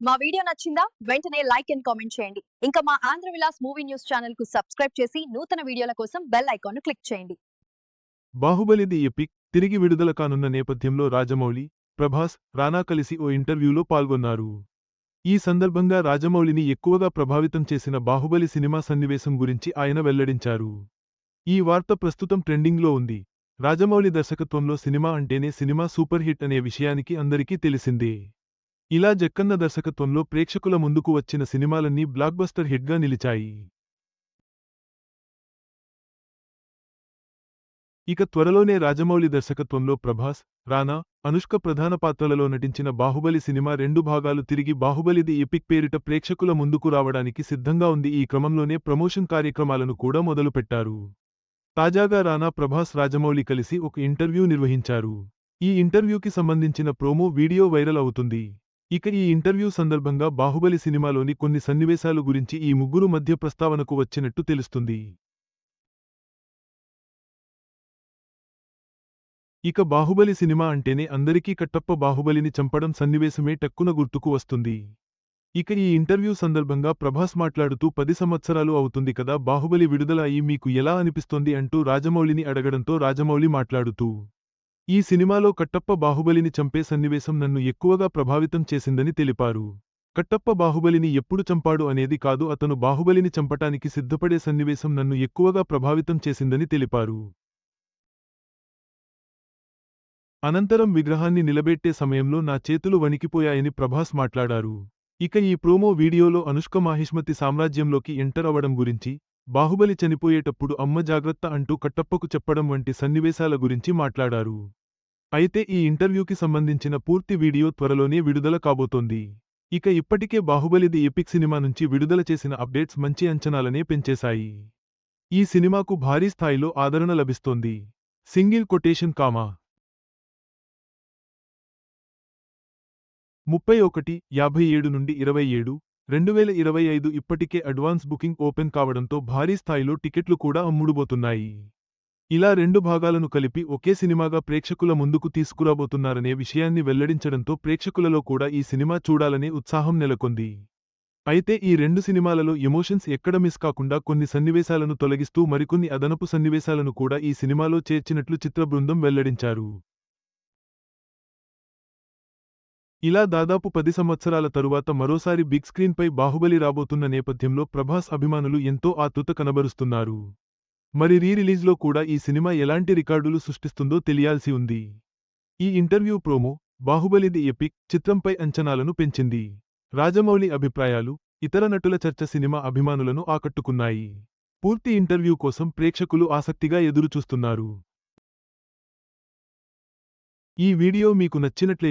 మా వీడియో నచ్చిందా? వెంటనే లైక్ అండ్ కామెంట్ చేయండి. ఇంకా మా ఆంధ్ర విలాస్ మూవీ న్యూస్ ఛానల్కు సబ్స్క్రైబ్ చేసి నూతన వీడియోల కోసం బెల్ ఐకాన్ను క్లిక్ చేయండి. బాహుబలి ది ఎపిక్ తిరిగి విడుదల కానున్న నేపథ్యంలో రాజమౌళి ప్రభాస్ రానా కలిసి ఓ ఇంటర్వ్యూలో పాల్గొన్నారు. ఈ సందర్భంగా రాజమౌళిని ఎక్కువగా ప్రభావితం చేసిన బాహుబలి సినిమా సన్నివేశం గురించి ఆయన వెల్లడించారు. ఈ వార్త ప్రస్తుతం ట్రెండింగ్లో ఉంది. రాజమౌళి దర్శకత్వంలో సినిమా అంటేనే సినిమా సూపర్ హిట్ అనే విషయానికి అందరికీ తెలిసిందే. ఇలా జక్కన్న దర్శకత్వంలో ప్రేక్షకుల ముందుకు వచ్చిన సినిమాలన్నీ బ్లాక్బస్టర్ హిట్గా నిలిచాయి. ఇక త్వరలోనే రాజమౌళి దర్శకత్వంలో ప్రభాస్ రానా అనుష్క ప్రధాన పాత్రలలో నటించిన బాహుబలి సినిమా రెండు భాగాలు తిరిగి బాహుబలి ది ఎపిక్ పేరిట ప్రేక్షకుల ముందుకు రావడానికి సిద్ధంగా ఉంది. ఈ క్రమంలోనే ప్రమోషన్ కార్యక్రమాలను కూడా మొదలుపెట్టారు. తాజాగా రానా ప్రభాస్ రాజమౌళి కలిసి ఒక ఇంటర్వ్యూ నిర్వహించారు. ఈ ఇంటర్వ్యూకి సంబంధించిన ప్రోమో వీడియో వైరల్ అవుతుంది. ఇక ఈ ఇంటర్వ్యూ సందర్భంగా బాహుబలి సినిమాలోని కొన్ని సన్నివేశాలు గురించి ఈ ముగ్గురు మధ్య ప్రస్తావనకు వచ్చినట్టు తెలుస్తుంది. ఇక బాహుబలి సినిమా అంటేనే అందరికీ కట్టప్ప బాహుబలిని చంపడం సన్నివేశమే టక్కున గుర్తుకు వస్తుంది. ఇక ఈ ఇంటర్వ్యూ సందర్భంగా ప్రభాస్ మాట్లాడుతూ పది సంవత్సరాలు అవుతుంది కదా బాహుబలి విడుదల అయి మీకు ఎలా అనిపిస్తోంది అంటూ రాజమౌళిని అడగడంతో రాజమౌళి మాట్లాడుతూ ఈ సినిమాలో కట్టప్ప బాహుబలిని చంపే సన్నివేశం నన్ను ఎక్కువగా ప్రభావితం చేసిందని తెలిపారు. కట్టప్ప బాహుబలిని ఎప్పుడు చంపాడు అనేది కాదు అతను బాహుబలిని చంపటానికి సిద్ధపడే సన్నివేశం నన్ను ఎక్కువగా ప్రభావితం చేసిందని తెలిపారు. అనంతరం విగ్రహాన్ని నిలబెట్టే సమయంలో నా చేతులు వణికిపోయాయని ప్రభాస్ మాట్లాడారు. ఇక ఈ ప్రోమో వీడియోలో అనుష్క మాహిష్మతి సామ్రాజ్యంలోకి ఎంటర్ అవ్వడం గురించి బాహుబలి చనిపోయేటప్పుడు అమ్మ జాగ్రత్త అంటూ కట్టప్పకు చెప్పడం వంటి సన్నివేశాల గురించి మాట్లాడారు. అయితే ఈ ఇంటర్వ్యూకి సంబంధించిన పూర్తి వీడియో త్వరలోనే విడుదల కాబోతోంది. ఇక ఇప్పటికే బాహుబలి ది ఎపిక్ సినిమా నుంచి విడుదల చేసిన అప్డేట్స్ మంచి అంచనాలనే పెంచేశాయి. ఈ సినిమాకు భారీ స్థాయిలో ఆదరణ లభిస్తోంది. Single quotation comma. ముప్పై ఒకటి యాభై ఏడు నుండి ఇరవై ఏడు రెండు వేల ఇరవై ఐదు ఇప్పటికే అడ్వాన్స్ బుకింగ్ ఓపెన్ కావడంతో భారీ స్థాయిలో టికెట్లు కూడా అమ్ముడుబోతున్నాయి. ఇలా రెండు భాగాలను కలిపి ఒకే సినిమాగా ప్రేక్షకుల ముందుకు తీసుకురాబోతున్నారనే విషయాన్ని వెల్లడించడంతో ప్రేక్షకులలో కూడా ఈ సినిమా చూడాలనే ఉత్సాహం నెలకొంది. అయితే ఈ రెండు సినిమాలలో ఎమోషన్స్ ఎక్కడ మిస్ కాకుండా కొన్ని సన్నివేశాలను తొలగిస్తూ మరికొన్ని అదనపు సన్నివేశాలను కూడా ఈ సినిమాలో చేర్చినట్లు చిత్ర బృందం వెల్లడించారు. ఇలా దాదాపు పది సంవత్సరాల తరువాత మరోసారి బిగ్ స్క్రీన్పై బాహుబలి రాబోతున్న నేపథ్యంలో ప్రభాస్ అభిమానులు ఎంతో ఆతృత కనబరుస్తున్నారు. మరి రీ రిలీజ్లో కూడా ఈ సినిమా ఎలాంటి రికార్డులు సృష్టిస్తుందో తెలియాల్సి ఉంది. ఈ interview promo Baahubali the epic చిత్రంపై అంచనాలను పెంచింది. రాజమౌళి అభిప్రాయాలు ఇతర నటుల చర్చ సినిమా అభిమానులను ఆకట్టుకున్నాయి. పూర్తి ఇంటర్వ్యూ కోసం ప్రేక్షకులు ఆసక్తిగా ఎదురుచూస్తున్నారు. ఈ వీడియో మీకు నచ్చినట్లయితే